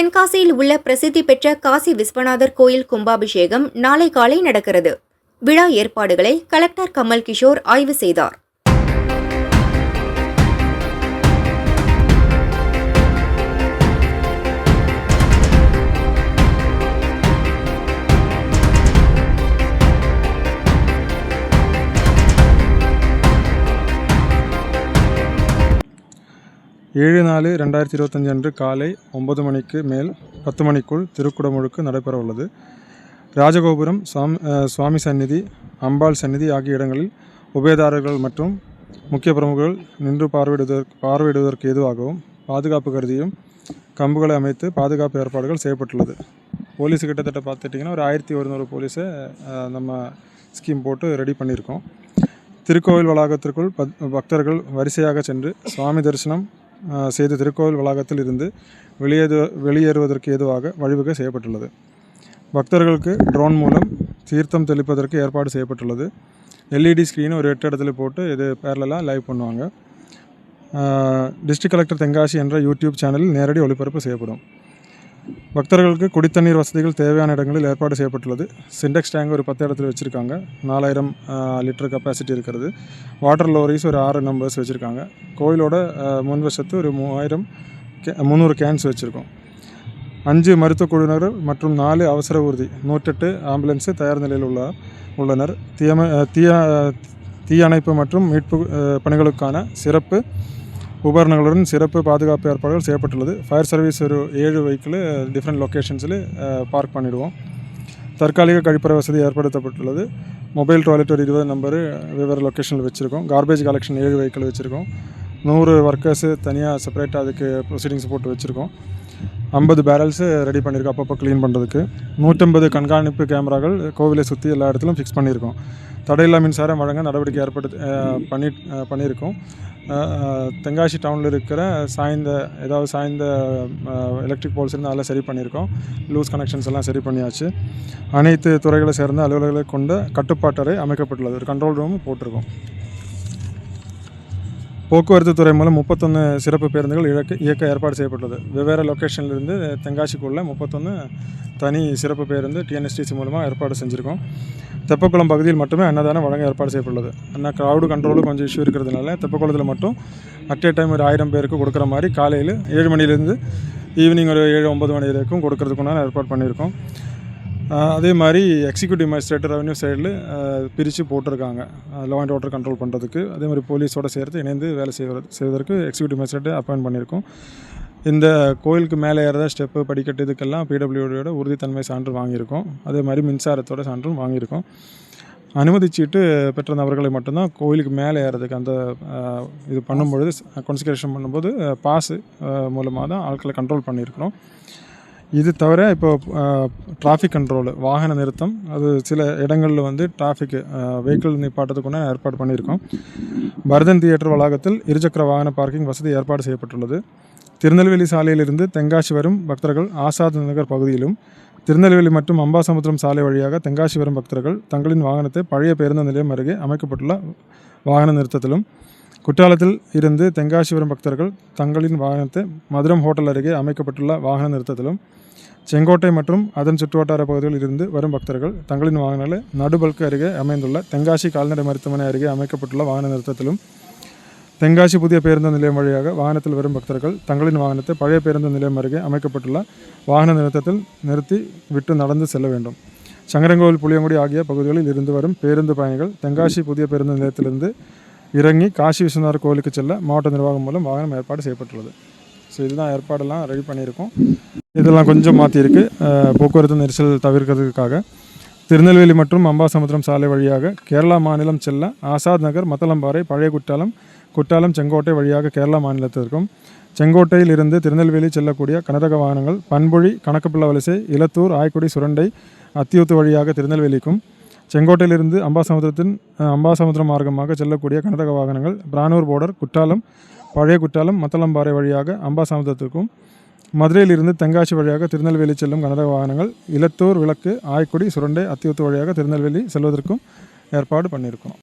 தென்காசியில் உள்ள பிரசித்தி பெற்ற காசி விஸ்வநாதர் கோயில் கும்பாபிஷேகம் நாளை காலை நடக்கிறது. விழா ஏற்பாடுகளை கலெக்டர் கமல் கிஷோர் ஆய்வு செய்தார். ஏழு நாலு ரெண்டாயிரத்தி இருபத்தஞ்சு அன்று காலை ஒன்பது மணிக்கு மேல் பத்து மணிக்குள் திருக்குடமுழுக்கு நடைபெற உள்ளது ராஜகோபுரம் சுவாமி சுவாமி சந்நிதி அம்பாள் சந்நிதி ஆகிய இடங்களில் உபயதாரர்கள் மற்றும் முக்கிய பிரமுகர்கள் நின்று பார்வையிடுவதற்கு பார்வையிடுவதற்கு ஏதுவாகவும் பாதுகாப்பு கருதியும் கம்புகளை அமைத்து பாதுகாப்பு ஏற்பாடுகள் செய்யப்பட்டுள்ளது. போலீஸ் கிட்டத்தட்ட பார்த்துட்டிங்கன்னா ஒரு ஆயிரத்தி ஒருநூறு போலீஸை நம்ம ஸ்கீம் போட்டு ரெடி பண்ணியிருக்கோம். திருக்கோவில் வளாகத்திற்குள் பத் பக்தர்கள் வரிசையாக சென்று சுவாமி தரிசனம் செய்து திருக்கோவில் வளாகத்தில் இருந்து வெளியேறு வெளியேறுவதற்கு ஏதுவாக வழிவகை செய்யப்பட்டுள்ளது. பக்தர்களுக்கு ட்ரோன் மூலம் தீர்த்தம் தெளிப்பதற்கு ஏற்பாடு செய்யப்பட்டுள்ளது. எல்இடி ஸ்க்ரீன் ஒரு எட்டு இடத்துல போட்டு இது பேரலாக லைவ் பண்ணுவாங்க. டிஸ்ட்ரிக்ட் கலெக்டர் தென்காசி என்ற யூடியூப் சேனலில் நேரடி ஒளிபரப்பு செய்யப்படும். பக்தர்களுக்கு குடித்தண்ணீர் வசதிகள் தேவையான இடங்களில் ஏற்பாடு செய்யப்பட்டுள்ளது. சிண்டெக்ஸ் டேங்க் ஒரு பத்து இடத்துல வச்சுருக்காங்க. நாலாயிரம் லிட்டர் கெப்பாசிட்டி இருக்கிறது. வாட்டர் லோரிஸ் ஒரு ஆறு நம்பர்ஸ் வச்சுருக்காங்க. கோயிலோட முன்வசத்து ஒரு மூவாயிரம் கே முந்நூறு கேன்ஸ் வச்சுருக்கோம். அஞ்சு மருத்துவ குழுவினர் மற்றும் நாலு அவசர ஊர்தி நூற்றெட்டு ஆம்புலன்ஸு தயார் நிலையில் உள்ள உள்ளனர். தீயம தீய தீயணைப்பு மற்றும் மீட்பு பணிகளுக்கான சிறப்பு உபகரணங்களுடன் சிறப்பு பாதுகாப்பு ஏற்பாடுகள் செய்யப்பட்டுள்ளது. ஃபயர் சர்வீஸ் ஒரு ஏழு வெஹிக்கிள் டிஃப்ரெண்ட் லொக்கேஷன்ஸில் பார்க் பண்ணிடுவோம். தற்காலிக கழிப்பறை வசதி ஏற்படுத்தப்பட்டுள்ளது. மொபைல் டாய்லெட் ஒரு இருபது நம்பரு வெவ்வேறு லொக்கேஷனில் வச்சுருக்கோம். கார்பேஜ் கலெக்ஷன் ஏழு வெஹிக்கிள் வச்சுருக்கோம். நூறு ஒர்க்கர்ஸு தனியாக செப்பரேட்டாக அதுக்கு ப்ரொசீடிங்ஸ் போட்டு வச்சுருக்கோம். ஐம்பது பேரல்ஸு ரெடி பண்ணியிருக்கோம் அப்பப்போ க்ளீன் பண்ணுறதுக்கு நூற்றம்பது கண்காணிப்பு கேமராக்கள் கோவிலை சுற்றி எல்லா இடத்துலையும் ஃபிக்ஸ் பண்ணியிருக்கோம் தடையில்லா மின்சாரம் வழங்க நடவடிக்கை ஏற்படுத்தி பண்ணி பண்ணியிருக்கோம் தென்காசி டவுனில் இருக்கிற சாய்ந்த ஏதாவது சாய்ந்த எலக்ட்ரிக் போல்ஸ் இருந்தால் அதெல்லாம் சரி பண்ணியிருக்கோம் லூஸ் கனெக்ஷன்ஸ் எல்லாம் சரி பண்ணியாச்சு. அனைத்து துறைகளை சேர்ந்த அலுவலர்களை கொண்ட கட்டுப்பாட்டறை அமைக்கப்பட்டுள்ளது. ஒரு கண்ட்ரோல் ரூம் போட்டிருக்கோம். போக்குவரத்து துறை மூலம் முப்பத்தொன்று சிறப்பு பேருந்துகள் இழக்க இயக்க ஏற்பாடு செய்யப்பட்டுள்ளது. வெவ்வேறு லொக்கேஷன்லேருந்து தென்காசிக்குள்ளே முப்பத்தொன்று தனி சிறப்பு பேருந்து டிஎன்எஸ்டிசி மூலமாக ஏற்பாடு செஞ்சுருக்கோம். தெப்பக்குளம் பகுதியில் மட்டுமே அன்னதானம் வழங்க ஏற்பாடு செய்யப்பட்டுள்ளது. ஆனால் க்ரௌடு கண்ட்ரோலும் கொஞ்சம் இஷ்யூ இருக்கிறதுனால தெப்பக்குளத்தில் மட்டும் அட் ஏ டைம் ஒரு ஆயிரம் பேருக்கு கொடுக்குற மாதிரி காலையில் ஏழு மணிலேருந்து ஈவினிங் ஒரு ஏழு ஒம்பது மணி வரைக்கும் கொடுக்கறதுக்குண்டான ஏற்பாடு பண்ணியிருக்கோம். அதே மாதிரி எக்ஸிக்யூட்டிவ் மேஜிஸ்ட்ரேட் ரெவன்யூ சைடில் பிரித்து போட்டிருக்காங்க. லா அண்ட் ஆர்டர் கண்ட்ரோல் பண்ணுறதுக்கு அதே மாதிரி போலீஸோட சேர்த்து இணைந்து வேலை செய்வது செய்வதற்கு எக்ஸிக்யூட்டிவ் மேஜிஸ்ட்ரேட்டை அப்பாயின்ட் பண்ணியிருக்கோம். இந்த கோயிலுக்கு மேலே ஏறத ஸ்டெப்பு படிக்கட்டு இதுக்கெல்லாம் பிடபிள்யூடியோட உறுதித்தன்மை சான்று வாங்கியிருக்கோம். அதே மாதிரி மின்சாரத்தோட சான்றும் வாங்கியிருக்கோம். அனுமதி பெற்ற நபர்களை மட்டும்தான் கோயிலுக்கு மேலே ஏறதுக்கு அந்த இது பண்ணும்பொழுது கொன்சிகரேஷன் பண்ணும்போது பாஸு மூலமாக தான் ஆட்களை கண்ட்ரோல் பண்ணியிருக்கிறோம். இது தவிர இப்போ டிராஃபிக் கண்ட்ரோலு வாகன நிறுத்தம் அது சில இடங்களில் வந்து டிராஃபிக்கு வெஹிக்கிள் நிப்பாட்டத்துக்குன்னு ஏற்பாடு பண்ணியிருக்கோம். பரதன் தியேட்டர் வளாகத்தில் இருசக்கர வாகன பார்க்கிங் வசதி ஏற்பாடு செய்யப்பட்டுள்ளது. திருநெல்வேலி சாலையிலிருந்து தென்காசி வரும் பக்தர்கள் ஆசாத் நகர் பகுதியிலும் திருநெல்வேலி மற்றும் அம்பாசமுத்திரம் சாலை வழியாக தென்காசி வரும் பக்தர்கள் தங்களின் வாகனத்தை பழைய பேருந்து நிலையம் அருகே அமைக்கப்பட்டுள்ள வாகன நிறுத்தத்திலும் குற்றாலத்தில் இருந்து தெங்காசிபுரம் பக்தர்கள் தங்களின் வாகனத்தை மதுரம் ஹோட்டல் அருகே அமைக்கப்பட்டுள்ள வாகன நிறுத்தத்திலும் செங்கோட்டை மற்றும் அதன் சுற்றுவட்டார பகுதிகளில் இருந்து வரும் பக்தர்கள் தங்களின் வாகனங்களை நடுபல்கு அருகே அமைந்துள்ள தென்காசி கால்நடை மருத்துவமனை அருகே அமைக்கப்பட்டுள்ள வாகன நிறுத்தத்திலும் தென்காசி புதிய பேருந்து நிலையம் வழியாக வாகனத்தில் வரும் பக்தர்கள் தங்களின் வாகனத்தை பழைய பேருந்து நிலையம் அருகே அமைக்கப்பட்டுள்ள வாகன நிறுத்தத்தில் நிறுத்தி விட்டு நடந்து செல்ல வேண்டும். சங்கரங்கோவில் புளியங்குடி ஆகிய பகுதிகளில் இருந்து வரும் பேருந்து பயணிகள் தென்காசி புதிய பேருந்து நிலையத்திலிருந்து இறங்கி காசி விஸ்வநாதர் கோவிலுக்கு செல்ல மாவட்ட நிர்வாகம் மூலம் வாகனம் ஏற்பாடு செய்யப்பட்டுள்ளது. ஸோ இதுதான் ஏற்பாடெல்லாம் ரெடி பண்ணியிருக்கோம். இதெல்லாம் கொஞ்சம் மாற்றியிருக்கு போக்குவரத்து நெரிசல் தவிர்க்கிறதுக்காக. திருநெல்வேலி மற்றும் அம்பாசமுத்திரம் சாலை வழியாக கேரளா மாநிலம் செல்ல ஆசாத் நகர் மத்தளம்பாறை பழைய குற்றாலம் குற்றாலம் செங்கோட்டை வழியாக கேரளா மாநிலத்திற்கும் செங்கோட்டையில் இருந்து திருநெல்வேலி செல்லக்கூடிய கனரக வாகனங்கள் பண்பொழி கணக்குப்பிள்ள வலசை இலத்தூர் ஆய்க்குடி சுரண்டை அத்தியூத்து வழியாக திருநெல்வேலிக்கும் செங்கோட்டையிலிருந்து அம்பாசமுத்திரத்தின் அம்பாசமுத்திரம் மார்க்கமாக செல்லக்கூடிய கனரக வாகனங்கள் பிரானூர் போர்டர் குற்றாலம் பழைய குற்றாலம் மத்தளம்பாறை வழியாக அம்பாசமுத்திரத்திற்கும் மதுரையிலிருந்து தென்காசி வழியாக திருநெல்வேலி செல்லும் கனரக வாகனங்கள் இலத்தூர் விளக்கு ஆய்க்குடி சுரண்டை அத்தியூத்து வழியாக திருநெல்வேலி செல்வதற்கும் ஏற்பாடு பண்ணியிருக்கோம்